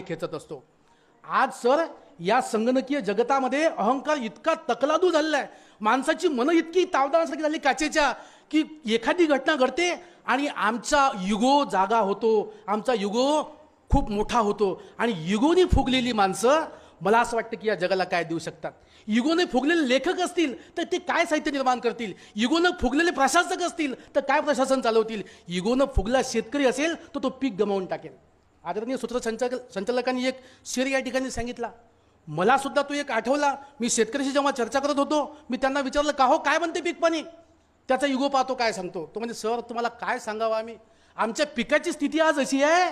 खेचत असतो. आज सर या संगणकीय जगतामध्ये अहंकार इतका तकलादू झालेला आहे माणसाची मनं इतकी तावदानासारखी झाली काचेच्या की एखादी घटना घडते आणि आमचा युगो जागा होतो. आमचा युगो खूप मोठा होतो. आणि युगोने फुगलेली माणसं मला असं वाटतं की या जगाला काय देऊ शकतात. युगोने फुगलेले लेखक असतील तर ते काय साहित्य निर्माण करतील? युगोनं फुगलेले प्रशासक असतील तर काय प्रशासन चालवतील? युगोनं फुगला शेतकरी असेल तर तो पीक गमावून टाकेल. आदरणीय सूत्रसंचालक संचालकांनी एक शेर या ठिकाणी सांगितला. मला सुद्धा तो एक आठवला. मी शेतकऱ्याशी जेव्हा चर्चा करत होतो मी त्यांना विचारलं का हो काय म्हणते पीक पाणी? त्याचा युगो पाहतो काय सांगतो. तो म्हणजे सर तुम्हाला काय सांगावं आम्ही? आमच्या पिकाची स्थिती आज अशी आहे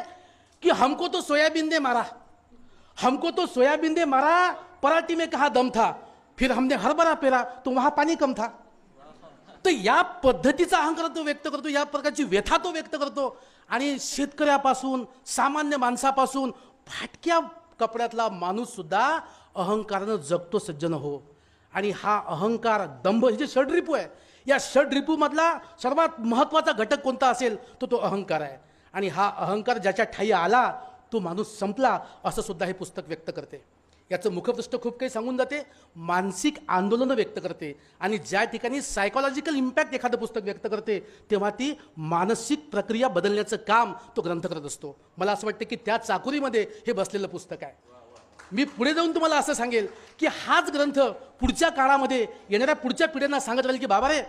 की हमको तो सोयाबीन दे मारा. हमको तो सोयाबीन दे मारा पराठी में कहा दम था. फिर हमने हरभरा पेरा तो वहां पाणी कम था. तर या पद्धतीचा अहंकार तो व्यक्त करतो या प्रकारची व्यथा तो व्यक्त करतो. आणि शेतकऱ्यापासून सामान्य माणसापासून फाटक्या कपड्यातला माणूससुद्धा अहंकारानं जगतो सज्जन हो. आणि हा अहंकार दंभ हे जे षडरिपू आहे या षडरिपूमधला सर्वात महत्त्वाचा घटक कोणता असेल तो तो अहंकार आहे. आणि हा अहंकार ज्याच्या ठाई आला तो माणूस संपला असं सुद्धा हे पुस्तक व्यक्त करते. याचं मुखपृष्ठ खूप काही सांगून जाते मानसिक आंदोलनं व्यक्त करते आणि ज्या ठिकाणी सायकोलॉजिकल इम्पॅक्ट एखादं पुस्तक व्यक्त करते तेव्हा ती मानसिक प्रक्रिया बदलण्याचं काम तो ग्रंथ करत असतो. मला असं वाटतं की त्या चाकोरीमध्ये हे बसलेलं पुस्तक आहे. मी पुढे जाऊन तुम्हाला असं सांगेल की हाच ग्रंथ पुढच्या काळामध्ये येणाऱ्या पुढच्या पिढ्यांना सांगत राहील की बाबा रे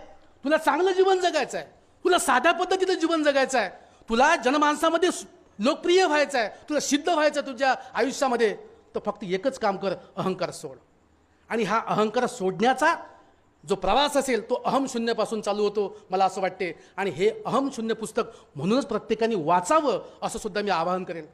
तुला चांगलं जीवन जगायचं आहे. तुला साध्या पद्धतीचं जीवन जगायचं आहे. तुला जनमानसामध्ये लोकप्रिय व्हायचं आहे. तुला सिद्ध व्हायचं आहे तुझ्या आयुष्यामध्ये. तर फक्त एकच काम कर अहंकार सोड. आणि हा अहंकार सोडण्याचा जो प्रवास असेल तो अहम शून्यपासून चालू होतो मला असं वाटते. आणि हे अहम शून्य पुस्तक म्हणूनच प्रत्येकाने वाचावं असं सुद्धा मी आवाहन करेन.